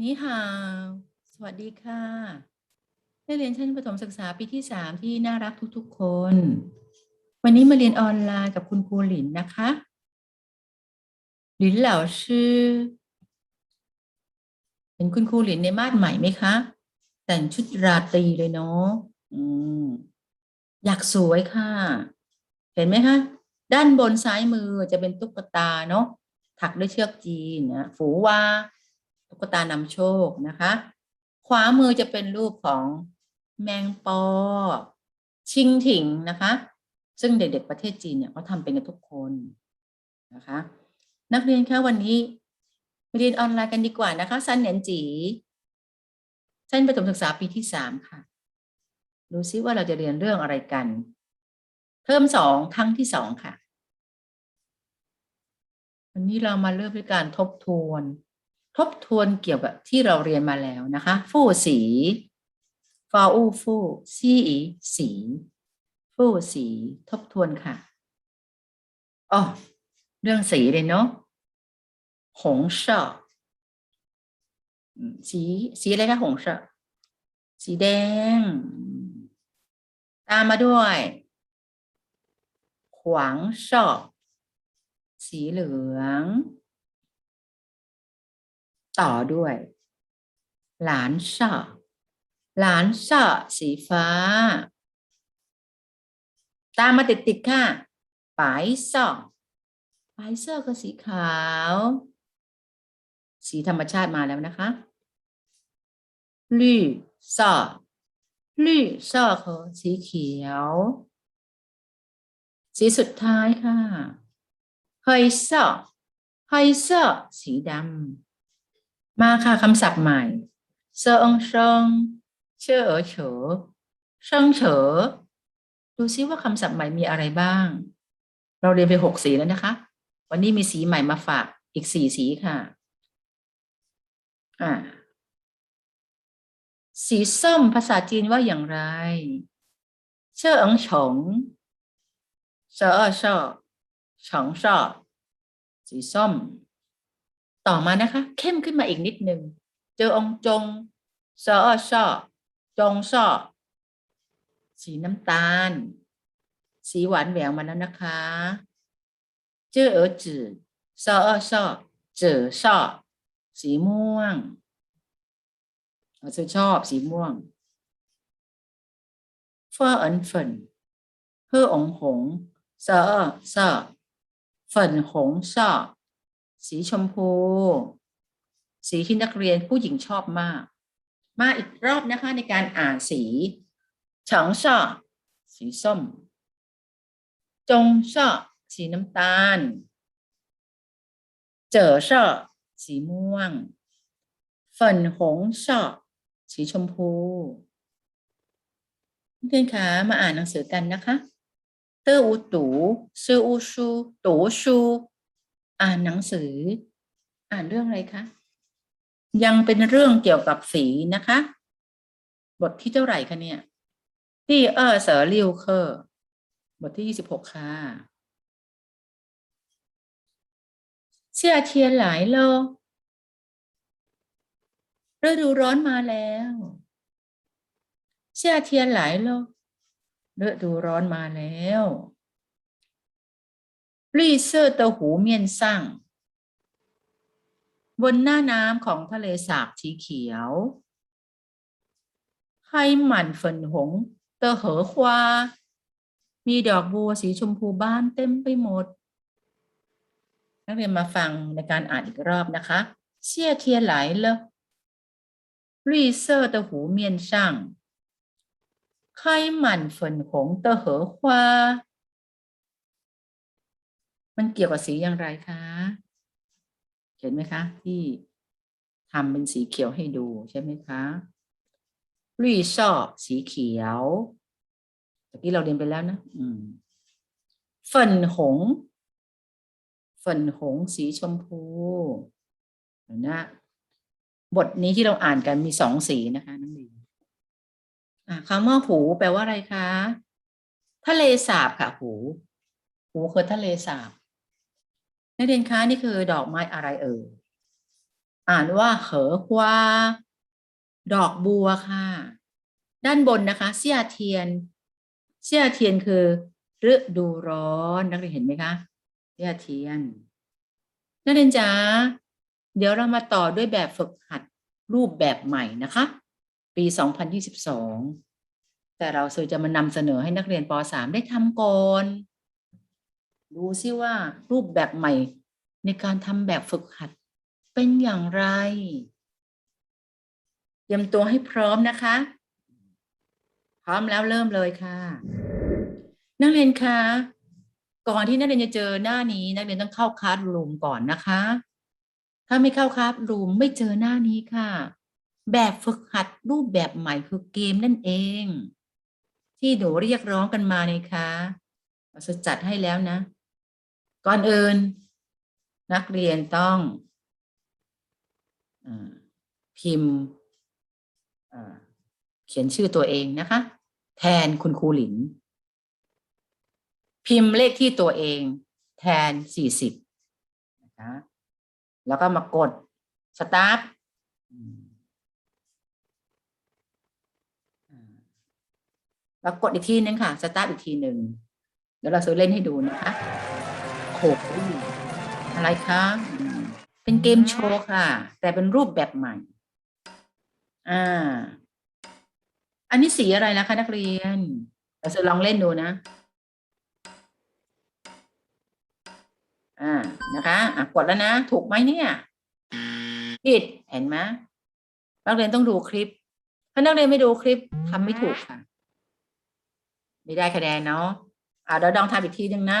นี่ฮาวสวัสดีค่ะ นักเรียนชั้นประถมศึกษาปีที่สามที่น่ารักทุกๆคน วันนี้มาเรียนออนไลน์กับคุณครูหลินนะคะหลินเหล่าชื่อ เห็นคุณครูหลินในมาดใหม่ไหมคะ แต่งชุดราตรีเลยเนาะอืมอยากสวยค่ะ เห็นไหมคะ ด้านบนซ้ายมือจะเป็นตุ๊กตาเนาะถักด้วยเชือกจีนนะฝูวา ตุ๊กตานำโชคนะคะ ขวามือจะเป็นรูปของแมงปอ ชิงถิงนะคะ ซึ่งเด็กๆประเทศจีนเนี่ยเขาทำเป็นกันทุกคนนะคะ นักเรียนคะวันนี้เรียนออนไลน์กันดีกว่านะคะซันเหนียนจีชั้นประถมศึกษาปีที่สามค่ะ ดูซิว่าเราจะเรียนเรื่องอะไรกันเทอมสองครั้งที่สองค่ะ วันนี้เรามาเริ่มด้วยการทบทวน ทบทวนเกี่ยวกับที่เราเรียนมาแล้วนะคะฟู่สีฟาอูฟู่ซีอีสีฟู่สีทบทวนค่ะอ๋อเรื่องสีเลยเนาะหงเช่ออืมสีสีอะไรคะหงเช่อสีแดง ตามมาด้วยขวางเช่อสีเหลือง ต่อด้วย หลานช่อหลานช่อสีฟ้า ตามมาติดๆค่ะปายซ่อปายเซอร์ก็สีขาว สีธรรมชาติมาแล้วนะคะลี่ซ่อลี่ซ่อคือสีเขียว สีสุดท้ายค่ะเฮยซ่อเฮยซ่อสีดำ มาค่ะคำศัพท์ใหม่เซอองเชิงเชื่อเอ๋อเฉอเชิงเฉอดูซิว่าคำศัพท์ใหม่มีอะไรบ้าง เราเรียนไปหกสีแล้วนะคะ วันนี้มีสีใหม่มาฝากอีกสี่สีค่ะ อ่า สีส้มภาษาจีนว่าอย่างไร เชื่อเอิงฉงเชื่อเอ๋อเช่อฉงเช่อสีส้ม ต่อมานะคะ เข้มขึ้นมาอีกนิดหนึ่งเจอองจงซอชอจงช่อสีน้ำตาล สีหวานแหววมาแล้วนะคะเจอเออจือซอชอเจอช่อสีม่วงเราจะชอบสีม่วงเฟอเอินเฟินเพื่อองหงเซอเซอเฟินหงช่อ สีชมพู สีที่นักเรียนผู้หญิงชอบมาก มาอีกรอบนะคะในการอ่านสีฉิงช่อสีส้ม จงช่อสีน้ำตาล เจอช่อสีม่วง粉红ช่อสีชมพูนักเรียนคะมาอ่านหนังสือกันนะคะเตออูตูซืออูชูตูชู อ่านหนังสือ อ่านเรื่องอะไรคะ ยังเป็นเรื่องเกี่ยวกับสีนะคะ บทที่เท่าไหร่คะเนี่ยที่เออเสอริวเคอร์ บทที่ยี่สิบหกค่ะเชี่ยเทียนหลายโลฤดูร้อนมาแล้วเชี่ยเทียนหลายโลฤดูร้อนมาแล้ว 绿色的湖面上บนหน้าน้ำของทะเลสาบสีเขียวไฮหมันฝนหงเตอเหอควา มีดอกบัวสีชมพูบ้านเต็มไปหมด นักเรียนมาฟังในการอ่านอีกรอบนะคะเชี่ยเทียนไหลเล绿色的湖面上开满粉红的荷花 มันเกี่ยวกับสีอย่างไรคะ เห็นไหมคะ ที่ทำเป็นสีเขียวให้ดูใช่ไหมคะลี่ช่อสีเขียวเมื่อกี้เราเรียนไปแล้วนะอืมฝนหงฝนหงสีชมพูเห็นนะบทนี้ที่เราอ่านกันมีสองสีนะคะนักเรียนอ่าคำว่าหูแปลว่าอะไรคะ ทะเลสาบค่ะ หู หูคือทะเลสาบ นักเรียนคะนี่คือดอกไม้อะไรเอ่ยอ่านว่าเหอฮวาดอกบัวค่ะ ด้านบนนะคะ เสี้ยเทียน เสี้ยเทียนคือฤดูร้อนนักเรียนเห็นไหมคะเสี้ยเทียน นักเรียนจ๋าเดี๋ยวเรามาต่อด้วยแบบฝึกหัดรูปแบบใหม่นะคะ ปี 2022 แต่เราจะมานำเสนอให้นักเรียนป .3 ได้ทำก่อน ดูซิว่ารูปแบบใหม่ในการทำแบบฝึกหัด เป็นอย่างไร เตรียมตัวให้พร้อมนะคะ พร้อมแล้วเริ่มเลยค่ะ นักเรียนคะก่อนที่นักเรียนจะเจอหน้านี้นักเรียนต้องเข้าคลาสรูมก่อนนะคะ ถ้าไม่เข้าคลาสรูมไม่เจอหน้านี้ค่ะ แบบฝึกหัดรูปแบบใหม่คือเกมนั่นเอง ที่หนูเรียกร้องกันมาเลยค่ะเราจะจัดให้แล้วนะ ก่อนอื่น นักเรียนต้องอพิมพ์เขียนชื่อตัวเองนะคะ แทนคุณครูหลิน พิมพ์เลขที่ตัวเอง แทนสี่สิบนะคะแล้วก็มากดสตาร์ทแล้วกดอีกทีนึงค่ะ สตาร์ทอีกทีหนึ่งเดี๋ยวเราจะเล่นให้ดูนะคะ โขกอะไรคะ เป็นเกมโชว์ค่ะ แต่เป็นรูปแบบใหม่ อ่า อันนี้สีอะไรนะคะ นักเรียนเราจะลองเล่นดูนะ อ่า นะคะอะกดแล้วนะ ถูกไหมเนี่ยผิดเห็นไหมนักเรียนต้องดูคลิป ถ้านักเรียนไม่ดูคลิปทำไม่ถูกค่ะ ไม่ได้คะแนนเนาะอ่าเดี๋ยวลองทำอีกทีหนึ่งนะ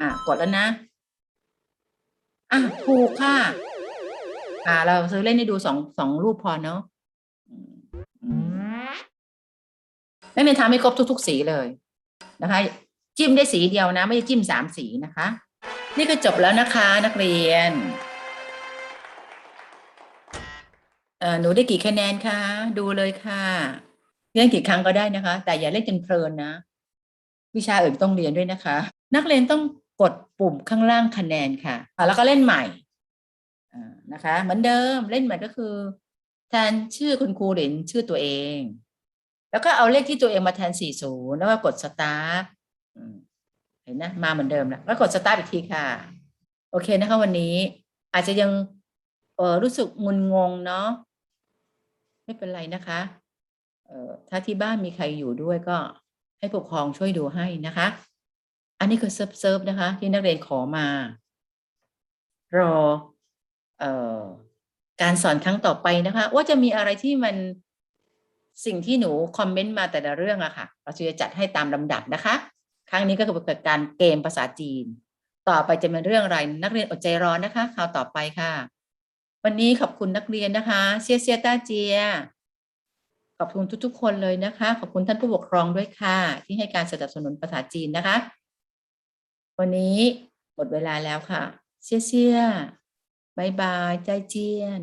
อะกดแล้วนะ อะถูกค่ะ อ่า เราซื้อเล่นให้ดูสองสองรูปพอเนาะนักเรียนทำให้ครบทุก ๆ สีเลยนะคะ จิ้มได้สีเดียวนะ ไม่ได้จิ้มสามสีนะคะ นี่ก็จบแล้วนะคะนักเรียนเอ่อหนูได้กี่คะแนนคะ ดูเลยค่ะ เล่นกี่ครั้งก็ได้นะคะ แต่อย่าเล่นจนเพลินนะ วิชาอื่นต้องเรียนด้วยนะคะ นักเรียนต้อง กดปุ่มข้างล่างคะแนนค่ะแล้วก็เล่นใหม่นะคะ เหมือนเดิมเล่นใหม่ก็คือ แทนชื่อคุณครูหลินชื่อตัวเอง แล้วก็เอาเลขที่ตัวเองมาแทน40แล้วก็กดสตาร์ทเห็นนะมาเหมือนเดิมแล้วแล้วกดสตาร์ทอีกทีค่ะ โอเคนะคะวันนี้ อาจจะยังเออรู้สึกงุนงงเนาะไม่เป็นไรนะคะเออถ้าที่บ้านมีใครอยู่ด้วยก็ให้ปกครองช่วยดูให้นะคะ อันนี้คือเซิร์ฟเซิร์ฟนะคะ ที่นักเรียนขอมา รอเอ่อการสอนครั้งต่อไปนะคะ ว่าจะมีอะไรที่มันสิ่งที่หนูคอมเมนต์มาแต่ละเรื่องอะค่ะ เราจะจัดให้ตามลำดับนะคะ ครั้งนี้ก็คือเกิดการเกมภาษาจีน ต่อไปจะเป็นเรื่องอะไรนักเรียนอดใจรอนะคะคราวต่อไปค่ะ วันนี้ขอบคุณนักเรียนนะคะเซียเซียต้าเจียขอบคุณทุกๆ คนเลยนะคะ ขอบคุณท่านผู้ปกครองด้วยค่ะ ที่ให้การสนับสนุนภาษาจีนนะคะ วันนี้หมดเวลาแล้วค่ะเชียเชียบายบาย ใจเจียน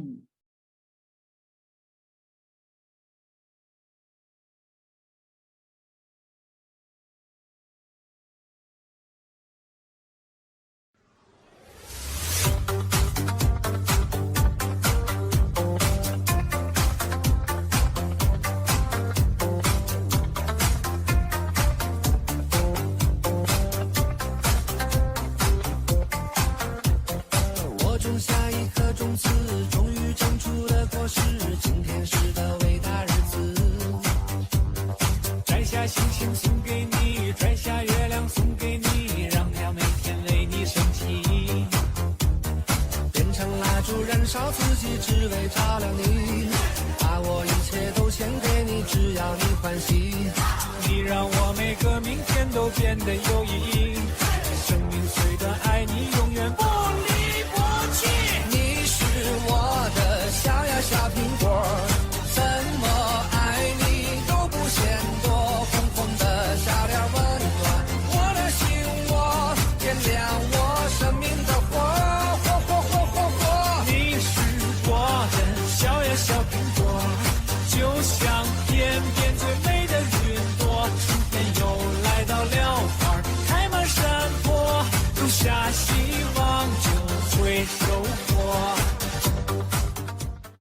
下星星送给你，摘下月亮送给你，让它每天为你升起。变成蜡烛，燃烧自己，只为照亮你。把我一切都献给你，只要你欢喜。你让我每个明天都变得有意义。生命虽短，爱你永远不